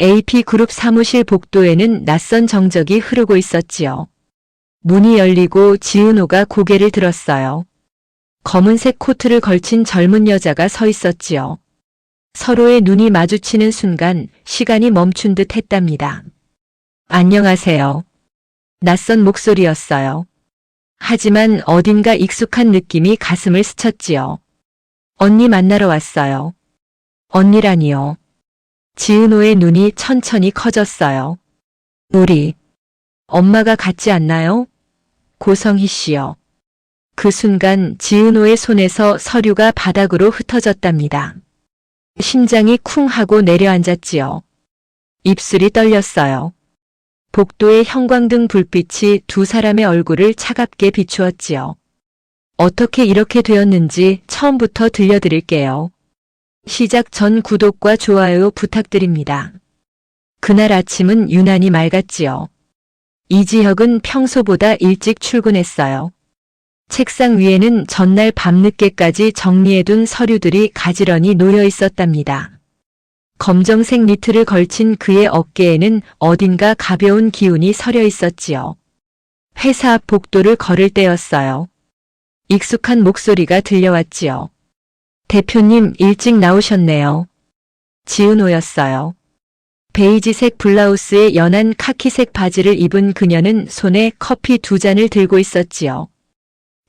AP그룹 사무실 복도에는 낯선 정적이 흐르고 있었지요. 문이 열리고 지은호가 고개를 들었어요. 검은색 코트를 걸친 젊은 여자가 서 있었지요. 서로의 눈이 마주치는 순간 시간이 멈춘 듯 했답니다. 안녕하세요. 낯선 목소리였어요. 하지만 어딘가 익숙한 느낌이 가슴을 스쳤지요. 언니 만나러 왔어요. 언니라니요. 지은호의 눈이 천천히 커졌어요. 우리, 엄마가 같지 않나요? 고성희 씨요. 그 순간 지은호의 손에서 서류가 바닥으로 흩어졌답니다. 심장이 쿵 하고 내려앉았지요. 입술이 떨렸어요. 복도의 형광등 불빛이 두 사람의 얼굴을 차갑게 비추었지요. 어떻게 이렇게 되었는지 처음부터 들려드릴게요. 시작 전 구독과 좋아요 부탁드립니다. 그날 아침은 유난히 맑았지요. 이지혁은 평소보다 일찍 출근했어요. 책상 위에는 전날 밤늦게까지 정리해둔 서류들이 가지런히 놓여 있었답니다. 검정색 니트를 걸친 그의 어깨에는 어딘가 가벼운 기운이 서려 있었지요. 회사 앞 복도를 걸을 때였어요. 익숙한 목소리가 들려왔지요. 대표님 일찍 나오셨네요. 지은호였어요. 베이지색 블라우스에 연한 카키색 바지를 입은 그녀는 손에 커피 두 잔을 들고 있었지요.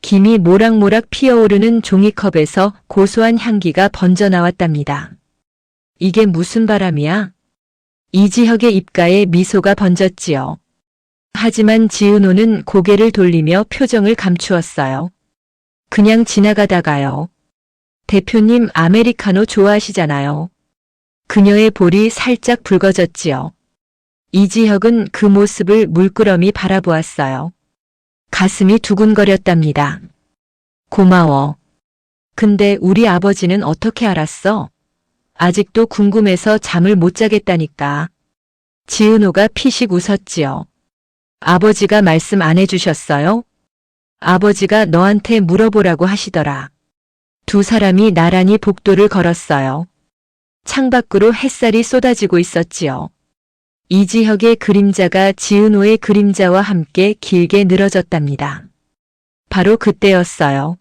김이 모락모락 피어오르는 종이컵에서 고소한 향기가 번져 나왔답니다. 이게 무슨 바람이야? 이지혁의 입가에 미소가 번졌지요. 하지만 지은호는 고개를 돌리며 표정을 감추었어요. 그냥 지나가다가요. 대표님 아메리카노 좋아하시잖아요. 그녀의 볼이 살짝 붉어졌지요. 이지혁은 그 모습을 물끄러미 바라보았어요. 가슴이 두근거렸답니다. 고마워. 근데 우리 아버지는 어떻게 알았어? 아직도 궁금해서 잠을 못 자겠다니까. 지은호가 피식 웃었지요. 아버지가 말씀 안 해주셨어요? 아버지가 너한테 물어보라고 하시더라. 두 사람이 나란히 복도를 걸었어요. 창밖으로 햇살이 쏟아지고 있었지요. 이지혁의 그림자가 지은호의 그림자와 함께 길게 늘어졌답니다. 바로 그때였어요.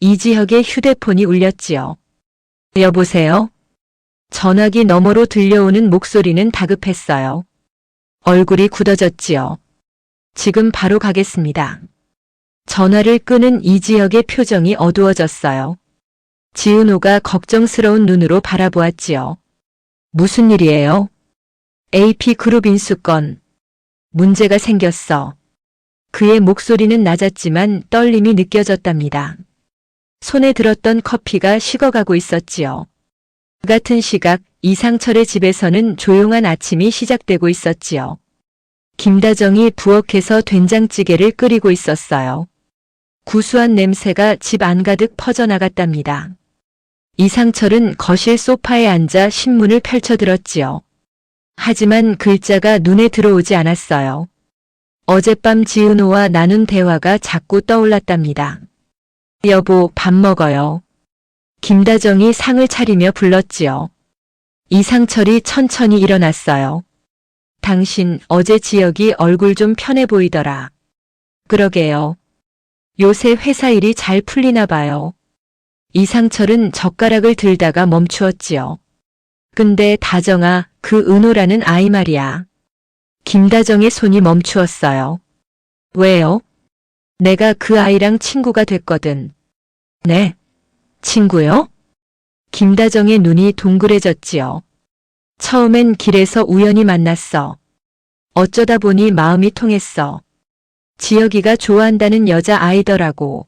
이지혁의 휴대폰이 울렸지요. 여보세요? 전화기 너머로 들려오는 목소리는 다급했어요. 얼굴이 굳어졌지요. 지금 바로 가겠습니다. 전화를 끄는 이지혁의 표정이 어두워졌어요. 지은호가 걱정스러운 눈으로 바라보았지요. 무슨 일이에요? AP그룹 인수건. 문제가 생겼어. 그의 목소리는 낮았지만 떨림이 느껴졌답니다. 손에 들었던 커피가 식어가고 있었지요. 그 같은 시각 이상철의 집에서는 조용한 아침이 시작되고 있었지요. 김다정이 부엌에서 된장찌개를 끓이고 있었어요. 구수한 냄새가 집 안가득 퍼져나갔답니다. 이상철은 거실 소파에 앉아 신문을 펼쳐들었지요. 하지만 글자가 눈에 들어오지 않았어요. 어젯밤 지은호와 나눈 대화가 자꾸 떠올랐답니다. 여보, 밥 먹어요. 김다정이 상을 차리며 불렀지요. 이상철이 천천히 일어났어요. 당신 어제 지역이 얼굴 좀 편해 보이더라. 그러게요. 요새 회사 일이 잘 풀리나 봐요. 이상철은 젓가락을 들다가 멈추었지요. 근데 다정아, 그 은호라는 아이 말이야. 김다정의 손이 멈추었어요. 왜요? 내가 그 아이랑 친구가 됐거든. 네. 친구요? 김다정의 눈이 동그래졌지요. 처음엔 길에서 우연히 만났어. 어쩌다 보니 마음이 통했어. 지혁이가 좋아한다는 여자 아이더라고.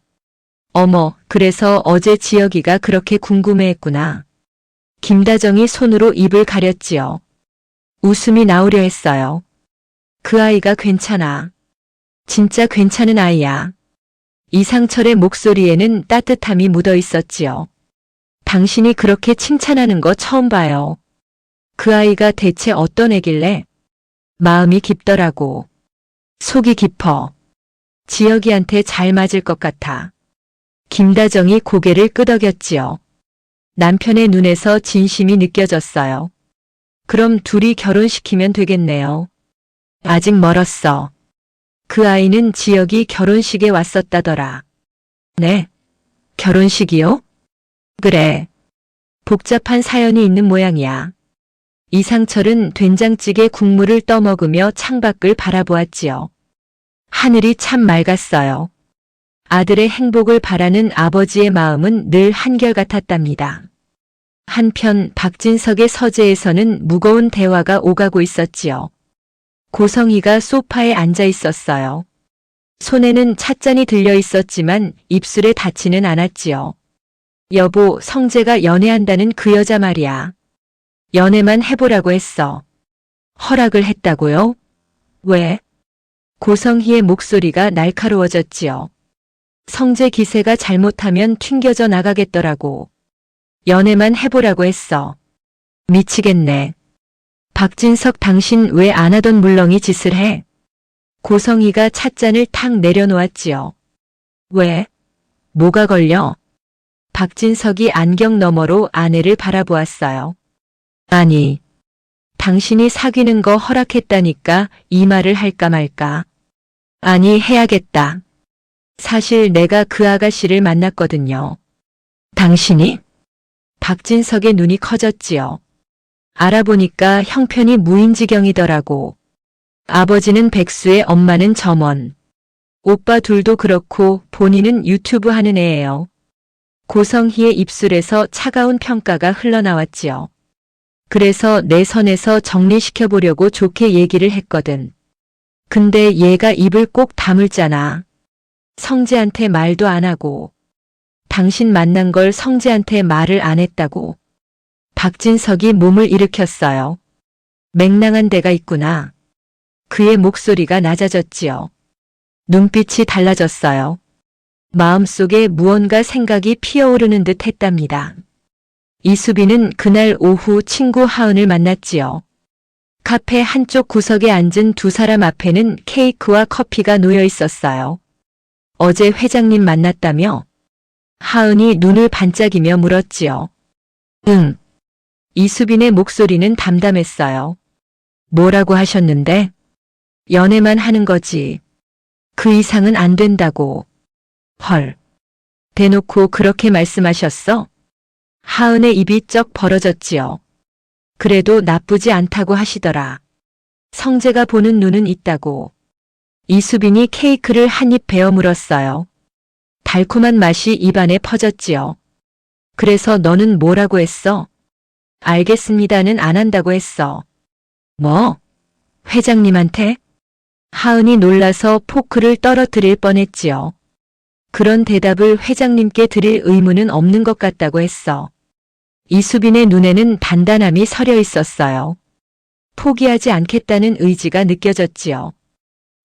어머, 그래서 어제 지혁이가 그렇게 궁금해했구나. 김다정이 손으로 입을 가렸지요. 웃음이 나오려 했어요. 그 아이가 괜찮아. 진짜 괜찮은 아이야. 이상철의 목소리에는 따뜻함이 묻어 있었지요. 당신이 그렇게 칭찬하는 거 처음 봐요. 그 아이가 대체 어떤 애길래? 마음이 깊더라고. 속이 깊어. 지혁이한테 잘 맞을 것 같아. 김다정이 고개를 끄덕였지요. 남편의 눈에서 진심이 느껴졌어요. 그럼 둘이 결혼시키면 되겠네요. 아직 멀었어. 그 아이는 지역이 결혼식에 왔었다더라. 네. 결혼식이요? 그래. 복잡한 사연이 있는 모양이야. 이상철은 된장찌개 국물을 떠먹으며 창밖을 바라보았지요. 하늘이 참 맑았어요. 아들의 행복을 바라는 아버지의 마음은 늘 한결같았답니다. 한편 박진석의 서재에서는 무거운 대화가 오가고 있었지요. 고성이가 소파에 앉아 있었어요. 손에는 찻잔이 들려 있었지만 입술에 닿지는 않았지요. 여보, 성재가 연애한다는 그 여자 말이야. 연애만 해보라고 했어. 허락을 했다고요? 왜? 고성희의 목소리가 날카로워졌지요. 성재 기세가 잘못하면 튕겨져 나가겠더라고. 연애만 해보라고 했어. 미치겠네. 박진석 당신 왜 안 하던 물렁이 짓을 해? 고성희가 찻잔을 탁 내려놓았지요. 왜? 뭐가 걸려? 박진석이 안경 너머로 아내를 바라보았어요. 아니, 당신이 사귀는 거 허락했다니까 이 말을 할까 말까. 아니, 해야겠다. 사실 내가 그 아가씨를 만났거든요. 당신이? 박진석의 눈이 커졌지요. 알아보니까 형편이 무인지경이더라고. 아버지는 백수의 엄마는 점원. 오빠 둘도 그렇고 본인은 유튜브 하는 애예요. 고성희의 입술에서 차가운 평가가 흘러나왔지요. 그래서 내 선에서 정리시켜 보려고 좋게 얘기를 했거든. 근데 얘가 입을 꼭 다물잖아. 성재한테 말도 안 하고. 당신 만난 걸 성재한테 말을 안 했다고. 박진석이 몸을 일으켰어요. 맹랑한 데가 있구나. 그의 목소리가 낮아졌지요. 눈빛이 달라졌어요. 마음속에 무언가 생각이 피어오르는 듯 했답니다. 이수빈은 그날 오후 친구 하은을 만났지요. 카페 한쪽 구석에 앉은 두 사람 앞에는 케이크와 커피가 놓여 있었어요. 어제 회장님 만났다며? 하은이 눈을 반짝이며 물었지요. 응. 이수빈의 목소리는 담담했어요. 뭐라고 하셨는데? 연애만 하는 거지. 그 이상은 안 된다고. 헐. 대놓고 그렇게 말씀하셨어? 하은의 입이 쩍 벌어졌지요. 그래도 나쁘지 않다고 하시더라. 성재가 보는 눈은 있다고. 이수빈이 케이크를 한 입 베어 물었어요. 달콤한 맛이 입안에 퍼졌지요. 그래서 너는 뭐라고 했어? 알겠습니다는 안 한다고 했어. 뭐? 회장님한테? 하은이 놀라서 포크를 떨어뜨릴 뻔했지요. 그런 대답을 회장님께 드릴 의무는 없는 것 같다고 했어. 이수빈의 눈에는 단단함이 서려 있었어요. 포기하지 않겠다는 의지가 느껴졌지요.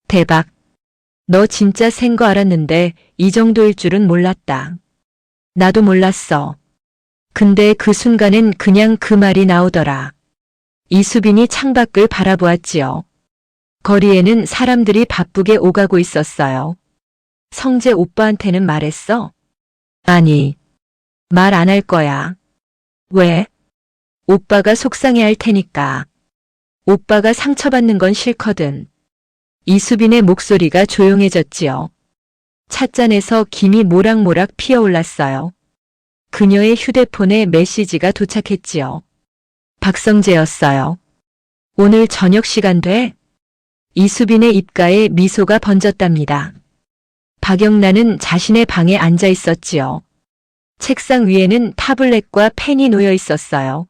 대박. 너 진짜 센 거 알았는데 이 정도일 줄은 몰랐다. 나도 몰랐어. 근데 그 순간엔 그냥 그 말이 나오더라. 이수빈이 창밖을 바라보았지요. 거리에는 사람들이 바쁘게 오가고 있었어요. 성재 오빠한테는 말했어? 아니, 말 안 할 거야. 왜? 오빠가 속상해 할 테니까. 오빠가 상처받는 건 싫거든. 이수빈의 목소리가 조용해졌지요. 찻잔에서 김이 모락모락 피어올랐어요. 그녀의 휴대폰에 메시지가 도착했지요. 박성재였어요. 오늘 저녁 시간 돼? 이수빈의 입가에 미소가 번졌답니다. 박영란은 자신의 방에 앉아 있었지요. 책상 위에는 타블렛과 펜이 놓여 있었어요.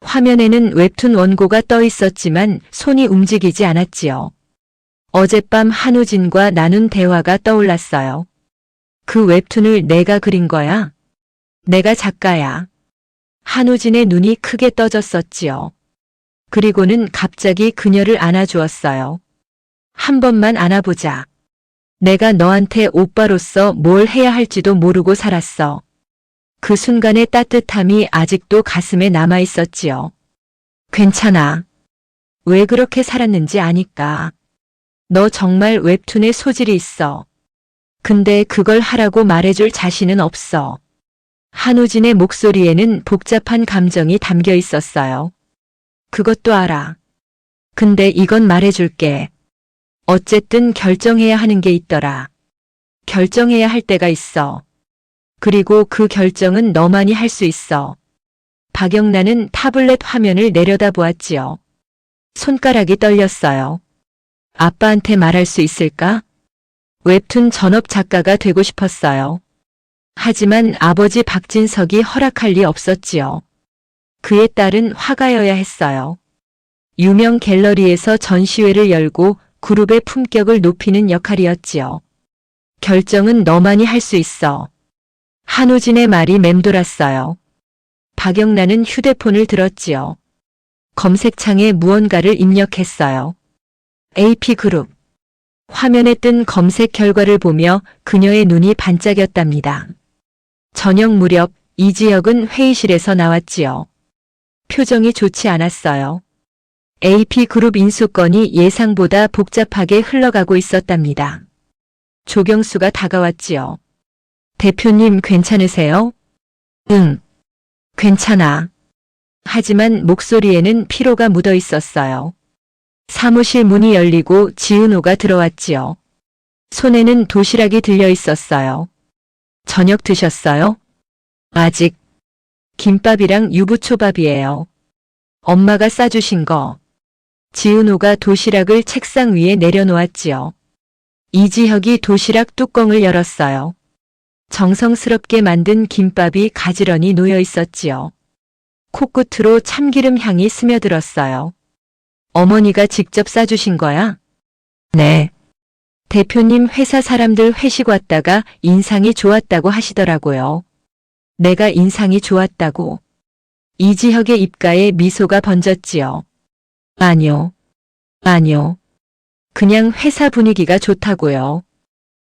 화면에는 웹툰 원고가 떠 있었지만 손이 움직이지 않았지요. 어젯밤 한우진과 나눈 대화가 떠올랐어요. 그 웹툰을 내가 그린 거야? 내가 작가야. 한우진의 눈이 크게 떠졌었지요. 그리고는 갑자기 그녀를 안아주었어요. 한 번만 안아보자. 내가 너한테 오빠로서 뭘 해야 할지도 모르고 살았어. 그 순간의 따뜻함이 아직도 가슴에 남아 있었지요. 괜찮아. 왜 그렇게 살았는지 아니까. 너 정말 웹툰에 소질이 있어. 근데 그걸 하라고 말해줄 자신은 없어. 한우진의 목소리에는 복잡한 감정이 담겨 있었어요. 그것도 알아. 근데 이건 말해줄게. 어쨌든 결정해야 하는 게 있더라. 결정해야 할 때가 있어. 그리고 그 결정은 너만이 할 수 있어. 박영란은 타블렛 화면을 내려다 보았지요. 손가락이 떨렸어요. 아빠한테 말할 수 있을까? 웹툰 전업 작가가 되고 싶었어요. 하지만 아버지 박진석이 허락할 리 없었지요. 그의 딸은 화가여야 했어요. 유명 갤러리에서 전시회를 열고 그룹의 품격을 높이는 역할이었지요. 결정은 너만이 할 수 있어. 한우진의 말이 맴돌았어요. 박영란은 휴대폰을 들었지요. 검색창에 무언가를 입력했어요. AP그룹. 화면에 뜬 검색 결과를 보며 그녀의 눈이 반짝였답니다. 저녁 무렵 이지혁은 회의실에서 나왔지요. 표정이 좋지 않았어요. AP그룹 인수건이 예상보다 복잡하게 흘러가고 있었답니다. 조경수가 다가왔지요. 대표님 괜찮으세요? 응. 괜찮아. 하지만 목소리에는 피로가 묻어 있었어요. 사무실 문이 열리고 지은호가 들어왔지요. 손에는 도시락이 들려 있었어요. 저녁 드셨어요? 아직. 김밥이랑 유부초밥이에요. 엄마가 싸주신 거. 지은호가 도시락을 책상 위에 내려놓았지요. 이지혁이 도시락 뚜껑을 열었어요. 정성스럽게 만든 김밥이 가지런히 놓여 있었지요. 코끝으로 참기름 향이 스며들었어요. 어머니가 직접 싸주신 거야? 네. 대표님 회사 사람들 회식 왔다가 인상이 좋았다고 하시더라고요. 내가 인상이 좋았다고. 이지혁의 입가에 미소가 번졌지요. 아니요. 아니요. 그냥 회사 분위기가 좋다고요.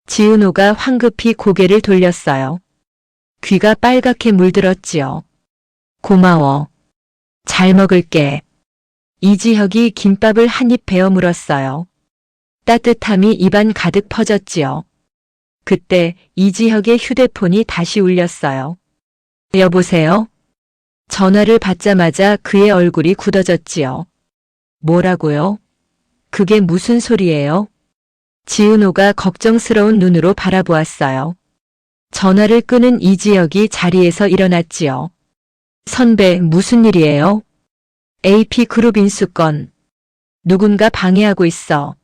지은호가 황급히 고개를 돌렸어요. 귀가 빨갛게 물들었지요. 고마워. 잘 먹을게. 이지혁이 김밥을 한 입 베어 물었어요. 따뜻함이 입안 가득 퍼졌지요. 그때 이지혁의 휴대폰이 다시 울렸어요. 여보세요? 전화를 받자마자 그의 얼굴이 굳어졌지요. 뭐라고요? 그게 무슨 소리예요? 지은호가 걱정스러운 눈으로 바라보았어요. 전화를 끄는 이지혁이 자리에서 일어났지요. 선배, 무슨 일이에요? AP그룹 인수건. 누군가 방해하고 있어.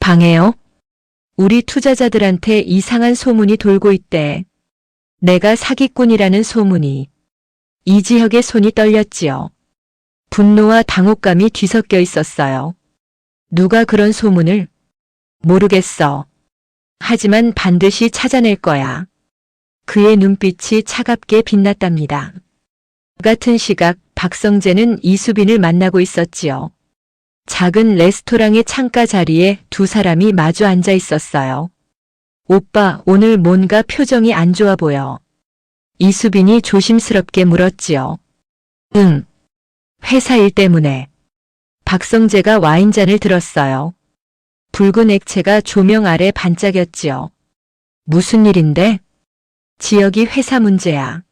방해요? 우리 투자자들한테 이상한 소문이 돌고 있대. 내가 사기꾼이라는 소문이. 이지혁의 손이 떨렸지요. 분노와 당혹감이 뒤섞여 있었어요. 누가 그런 소문을? 모르겠어. 하지만 반드시 찾아낼 거야. 그의 눈빛이 차갑게 빛났답니다. 같은 시각 박성재는 이수빈을 만나고 있었지요. 작은 레스토랑의 창가 자리에 두 사람이 마주 앉아 있었어요. 오빠, 오늘 뭔가 표정이 안 좋아 보여. 이수빈이 조심스럽게 물었지요. 응. 회사 일 때문에. 박성재가 와인잔을 들었어요. 붉은 액체가 조명 아래 반짝였지요. 무슨 일인데? 지역이 회사 문제야.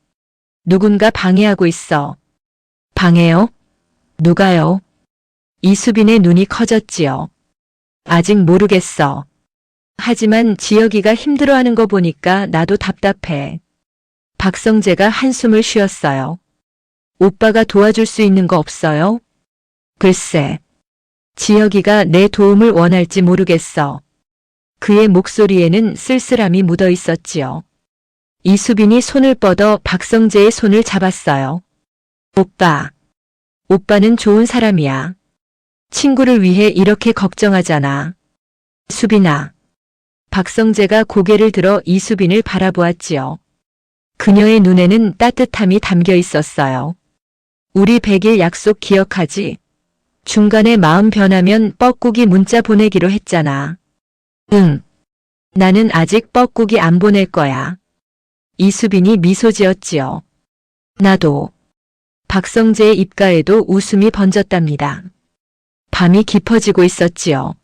누군가 방해하고 있어. 방해요? 누가요? 이수빈의 눈이 커졌지요. 아직 모르겠어. 하지만 지혁이가 힘들어하는 거 보니까 나도 답답해. 박성재가 한숨을 쉬었어요. 오빠가 도와줄 수 있는 거 없어요? 글쎄. 지혁이가 내 도움을 원할지 모르겠어. 그의 목소리에는 쓸쓸함이 묻어 있었지요. 이수빈이 손을 뻗어 박성재의 손을 잡았어요. 오빠. 오빠는 좋은 사람이야. 친구를 위해 이렇게 걱정하잖아. 수빈아. 박성재가 고개를 들어 이수빈을 바라보았지요. 그녀의 눈에는 따뜻함이 담겨 있었어요. 우리 100일 약속 기억하지? 중간에 마음 변하면 뻐꾸기 문자 보내기로 했잖아. 응. 나는 아직 뻐꾸기 안 보낼 거야. 이수빈이 미소 지었지요. 나도. 박성재의 입가에도 웃음이 번졌답니다. 밤이 깊어지고 있었지요.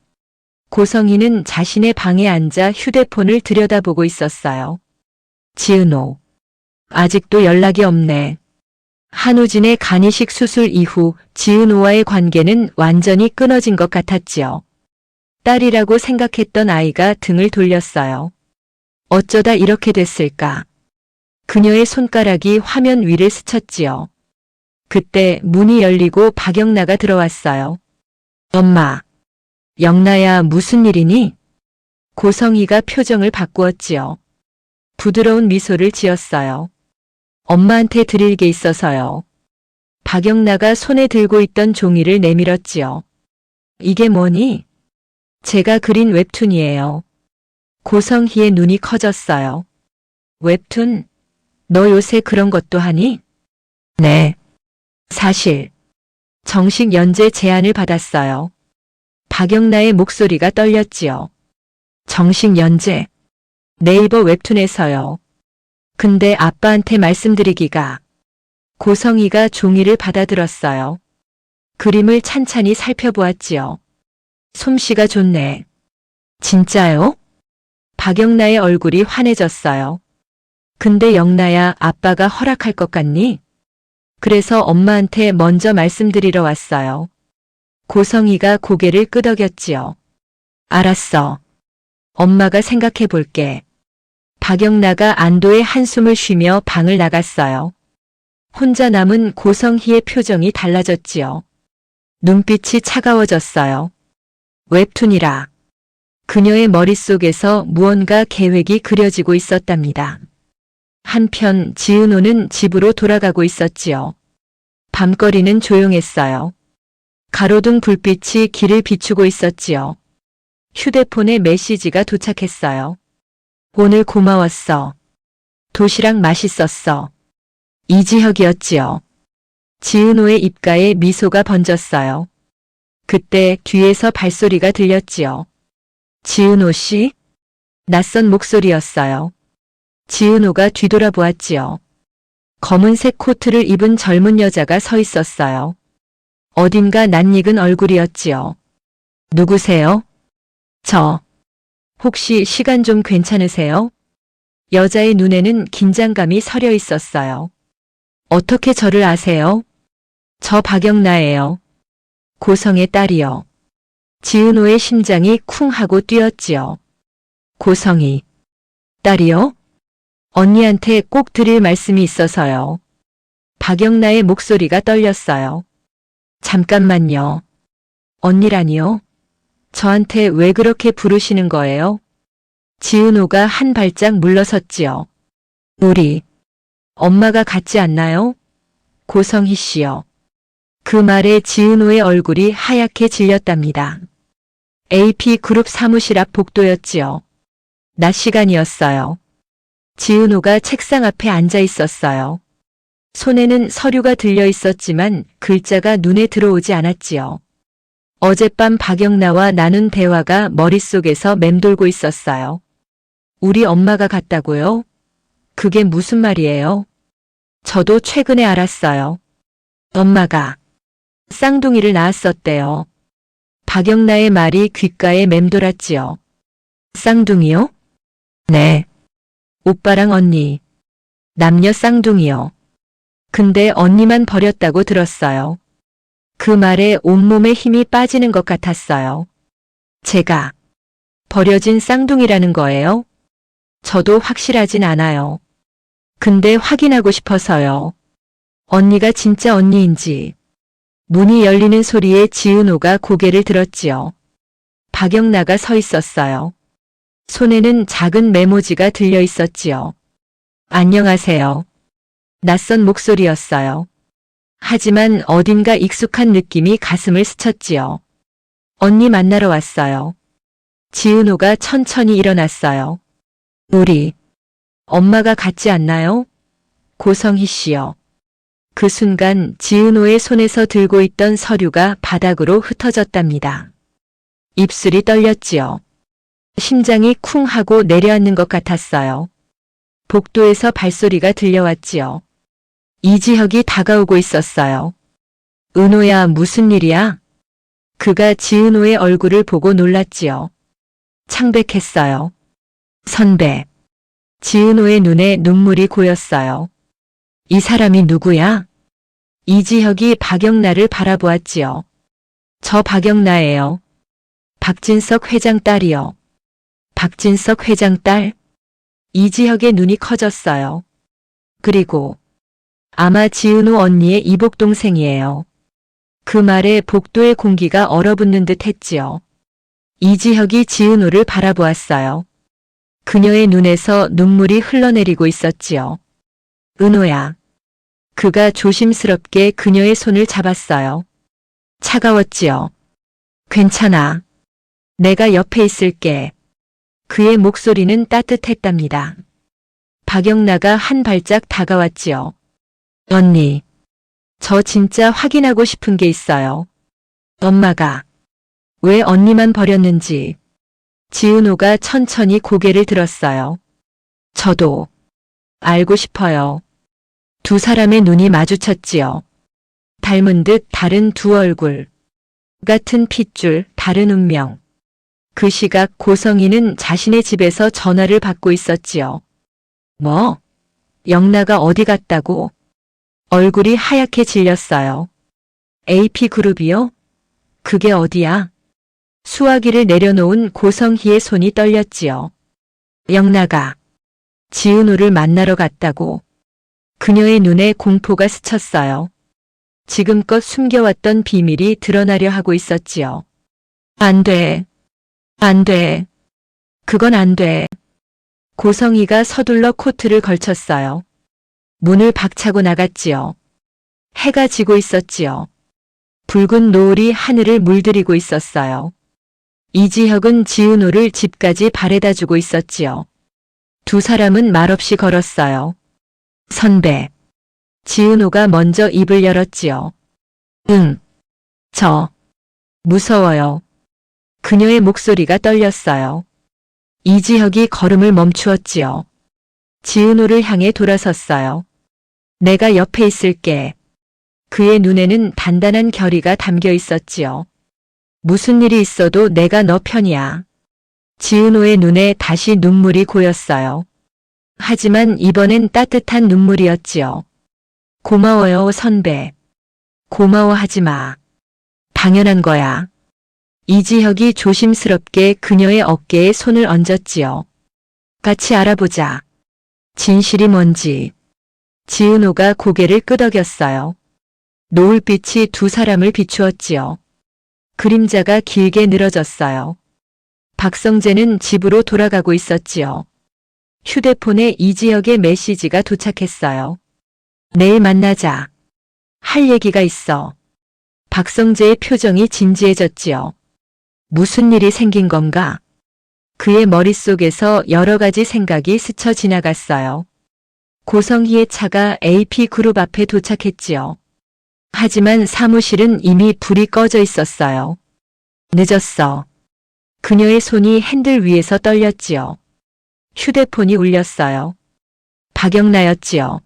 고성희는 자신의 방에 앉아 휴대폰을 들여다보고 있었어요. 지은호. 아직도 연락이 없네. 한우진의 간이식 수술 이후 지은호와의 관계는 완전히 끊어진 것 같았지요. 딸이라고 생각했던 아이가 등을 돌렸어요. 어쩌다 이렇게 됐을까? 그녀의 손가락이 화면 위를 스쳤지요. 그때 문이 열리고 박영나가 들어왔어요. 엄마. 영나야 무슨 일이니? 고성이가 표정을 바꾸었지요. 부드러운 미소를 지었어요. 엄마한테 드릴 게 있어서요. 박영나가 손에 들고 있던 종이를 내밀었지요. 이게 뭐니? 제가 그린 웹툰이에요. 고성희의 눈이 커졌어요. 웹툰? 너 요새 그런 것도 하니? 네. 사실, 정식 연재 제안을 받았어요. 박영나의 목소리가 떨렸지요. 정식 연재. 네이버 웹툰에서요. 근데 아빠한테 말씀드리기가. 고성이가 종이를 받아들었어요. 그림을 찬찬히 살펴보았지요. 솜씨가 좋네. 진짜요? 박영나의 얼굴이 환해졌어요. 근데 영나야 아빠가 허락할 것 같니? 그래서 엄마한테 먼저 말씀드리러 왔어요. 고성이가 고개를 끄덕였지요. 알았어. 엄마가 생각해 볼게. 박영나가 안도의 한숨을 쉬며 방을 나갔어요. 혼자 남은 고성희의 표정이 달라졌지요. 눈빛이 차가워졌어요. 웹툰이라. 그녀의 머릿속에서 무언가 계획이 그려지고 있었답니다. 한편 지은호는 집으로 돌아가고 있었지요. 밤거리는 조용했어요. 가로등 불빛이 길을 비추고 있었지요. 휴대폰에 메시지가 도착했어요. 오늘 고마웠어. 도시락 맛있었어. 이지혁이었지요. 지은호의 입가에 미소가 번졌어요. 그때 뒤에서 발소리가 들렸지요. 지은호 씨? 낯선 목소리였어요. 지은호가 뒤돌아보았지요. 검은색 코트를 입은 젊은 여자가 서 있었어요. 어딘가 낯익은 얼굴이었지요. 누구세요? 저. 혹시 시간 좀 괜찮으세요? 여자의 눈에는 긴장감이 서려 있었어요. 어떻게 저를 아세요? 저 박영나예요. 고성의 딸이요. 지은호의 심장이 쿵 하고 뛰었지요. 고성이. 딸이요? 언니한테 꼭 드릴 말씀이 있어서요. 박영나의 목소리가 떨렸어요. 잠깐만요. 언니라니요? 저한테 왜 그렇게 부르시는 거예요? 지은호가 한 발짝 물러섰지요. 우리, 엄마가 같지 않나요? 고성희 씨요. 그 말에 지은호의 얼굴이 하얗게 질렸답니다. AP 그룹 사무실 앞 복도였지요. 낮 시간이었어요. 지은호가 책상 앞에 앉아 있었어요. 손에는 서류가 들려 있었지만 글자가 눈에 들어오지 않았지요. 어젯밤 박영나와 나눈 대화가 머릿속에서 맴돌고 있었어요. 우리 엄마가 갔다고요? 그게 무슨 말이에요? 저도 최근에 알았어요. 엄마가 쌍둥이를 낳았었대요. 박영나의 말이 귓가에 맴돌았지요. 쌍둥이요? 네. 오빠랑 언니. 남녀 쌍둥이요. 근데 언니만 버렸다고 들었어요. 그 말에 온몸에 힘이 빠지는 것 같았어요. 제가 버려진 쌍둥이라는 거예요? 저도 확실하진 않아요. 근데 확인하고 싶어서요. 언니가 진짜 언니인지. 문이 열리는 소리에 지은호가 고개를 들었지요. 박영나가 서 있었어요. 손에는 작은 메모지가 들려 있었지요. 안녕하세요. 낯선 목소리였어요. 하지만 어딘가 익숙한 느낌이 가슴을 스쳤지요. 언니 만나러 왔어요. 지은호가 천천히 일어났어요. 우리, 엄마가 같지 않나요? 고성희 씨요. 그 순간 지은호의 손에서 들고 있던 서류가 바닥으로 흩어졌답니다. 입술이 떨렸지요. 심장이 쿵 하고 내려앉는 것 같았어요. 복도에서 발소리가 들려왔지요. 이지혁이 다가오고 있었어요. 은호야 무슨 일이야? 그가 지은호의 얼굴을 보고 놀랐지요. 창백했어요. 선배. 지은호의 눈에 눈물이 고였어요. 이 사람이 누구야? 이지혁이 박영나를 바라보았지요. 저 박영나예요. 박진석 회장 딸이요. 박진석 회장 딸? 이지혁의 눈이 커졌어요. 그리고 아마 지은호 언니의 이복 동생이에요. 그 말에 복도의 공기가 얼어붙는 듯 했지요. 이지혁이 지은호를 바라보았어요. 그녀의 눈에서 눈물이 흘러내리고 있었지요. 은호야. 그가 조심스럽게 그녀의 손을 잡았어요. 차가웠지요. 괜찮아. 내가 옆에 있을게. 그의 목소리는 따뜻했답니다. 박영나가 한 발짝 다가왔지요. 언니. 저 진짜 확인하고 싶은 게 있어요. 엄마가 왜 언니만 버렸는지. 지은호가 천천히 고개를 들었어요. 저도 알고 싶어요. 두 사람의 눈이 마주쳤지요. 닮은 듯 다른 두 얼굴. 같은 핏줄, 다른 운명. 그 시각 고성이는 자신의 집에서 전화를 받고 있었지요. 뭐? 영나가 어디 갔다고? 얼굴이 하얗게 질렸어요. AP그룹이요? 그게 어디야? 수화기를 내려놓은 고성희의 손이 떨렸지요. 영나가 지은호를 만나러 갔다고. 그녀의 눈에 공포가 스쳤어요. 지금껏 숨겨왔던 비밀이 드러나려 하고 있었지요. 안 돼. 안 돼. 그건 안 돼. 고성이가 서둘러 코트를 걸쳤어요. 문을 박차고 나갔지요. 해가 지고 있었지요. 붉은 노을이 하늘을 물들이고 있었어요. 이지혁은 지은호를 집까지 바래다 주고 있었지요. 두 사람은 말없이 걸었어요. 선배. 지은호가 먼저 입을 열었지요. 응. 저. 무서워요. 그녀의 목소리가 떨렸어요. 이지혁이 걸음을 멈추었지요. 지은호를 향해 돌아섰어요. 내가 옆에 있을게. 그의 눈에는 단단한 결의가 담겨 있었지요. 무슨 일이 있어도 내가 너 편이야. 지은호의 눈에 다시 눈물이 고였어요. 하지만 이번엔 따뜻한 눈물이었지요. 고마워요, 선배. 고마워하지 마. 당연한 거야. 이지혁이 조심스럽게 그녀의 어깨에 손을 얹었지요. 같이 알아보자. 진실이 뭔지. 지은호가 고개를 끄덕였어요. 노을빛이 두 사람을 비추었지요. 그림자가 길게 늘어졌어요. 박성재는 집으로 돌아가고 있었지요. 휴대폰에 이지혁의 메시지가 도착했어요. 내일 만나자. 할 얘기가 있어. 박성재의 표정이 진지해졌지요. 무슨 일이 생긴 건가? 그의 머릿속에서 여러 가지 생각이 스쳐 지나갔어요. 고성희의 차가 AP그룹 앞에 도착했지요. 하지만 사무실은 이미 불이 꺼져 있었어요. 늦었어. 그녀의 손이 핸들 위에서 떨렸지요. 휴대폰이 울렸어요. 박영나였지요.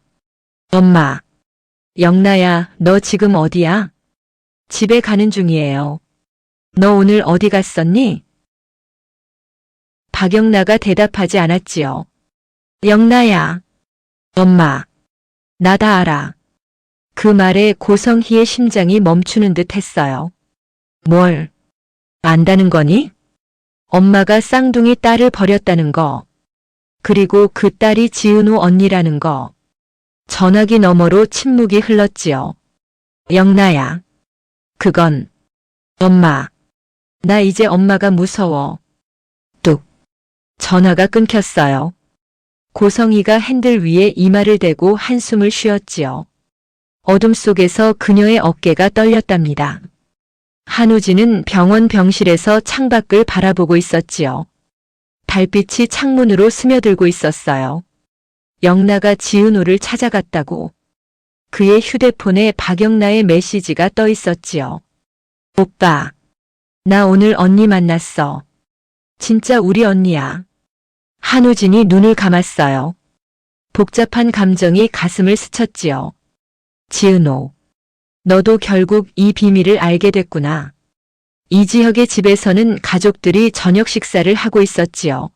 엄마. 영나야, 너 지금 어디야? 집에 가는 중이에요. 너 오늘 어디 갔었니? 박영나가 대답하지 않았지요. 영나야. 엄마. 나 다 알아. 그 말에 고성희의 심장이 멈추는 듯 했어요. 뭘? 안다는 거니? 엄마가 쌍둥이 딸을 버렸다는 거. 그리고 그 딸이 지은우 언니라는 거. 전화기 너머로 침묵이 흘렀지요. 영나야. 그건 엄마. 나 이제 엄마가 무서워. 뚝. 전화가 끊겼어요. 고성이가 핸들 위에 이마를 대고 한숨을 쉬었지요. 어둠 속에서 그녀의 어깨가 떨렸답니다. 한우진은 병원 병실에서 창밖을 바라보고 있었지요. 달빛이 창문으로 스며들고 있었어요. 영나가 지은호를 찾아갔다고. 그의 휴대폰에 박영나의 메시지가 떠 있었지요. 오빠, 나 오늘 언니 만났어. 진짜 우리 언니야. 한우진이 눈을 감았어요. 복잡한 감정이 가슴을 스쳤지요. 지은호, 너도 결국 이 비밀을 알게 됐구나. 이지혁의 집에서는 가족들이 저녁 식사를 하고 있었지요.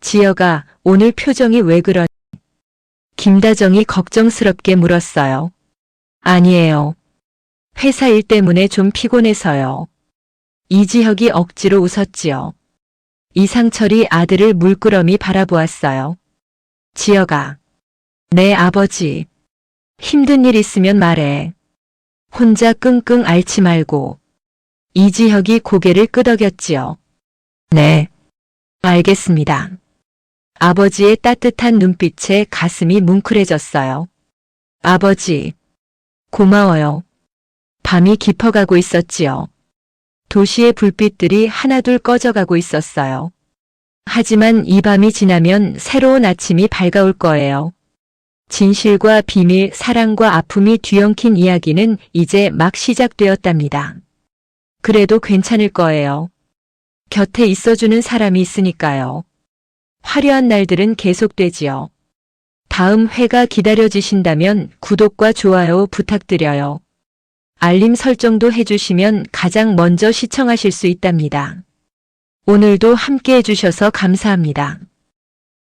지혁아, 오늘 표정이 왜 그러니? 김다정이 걱정스럽게 물었어요. 아니에요. 회사 일 때문에 좀 피곤해서요. 이지혁이 억지로 웃었지요. 이상철이 아들을 물끄러미 바라보았어요. 지혁아. 내 아버지. 힘든 일 있으면 말해. 혼자 끙끙 앓지 말고. 이지혁이 고개를 끄덕였지요. 네. 알겠습니다. 아버지의 따뜻한 눈빛에 가슴이 뭉클해졌어요. 아버지. 고마워요. 밤이 깊어가고 있었지요. 도시의 불빛들이 하나둘 꺼져가고 있었어요. 하지만 이 밤이 지나면 새로운 아침이 밝아올 거예요. 진실과 비밀, 사랑과 아픔이 뒤엉킨 이야기는 이제 막 시작되었답니다. 그래도 괜찮을 거예요. 곁에 있어주는 사람이 있으니까요. 화려한 날들은 계속되지요. 다음 회가 기다려지신다면 구독과 좋아요 부탁드려요. 알림 설정도 해주시면 가장 먼저 시청하실 수 있답니다. 오늘도 함께 해주셔서 감사합니다.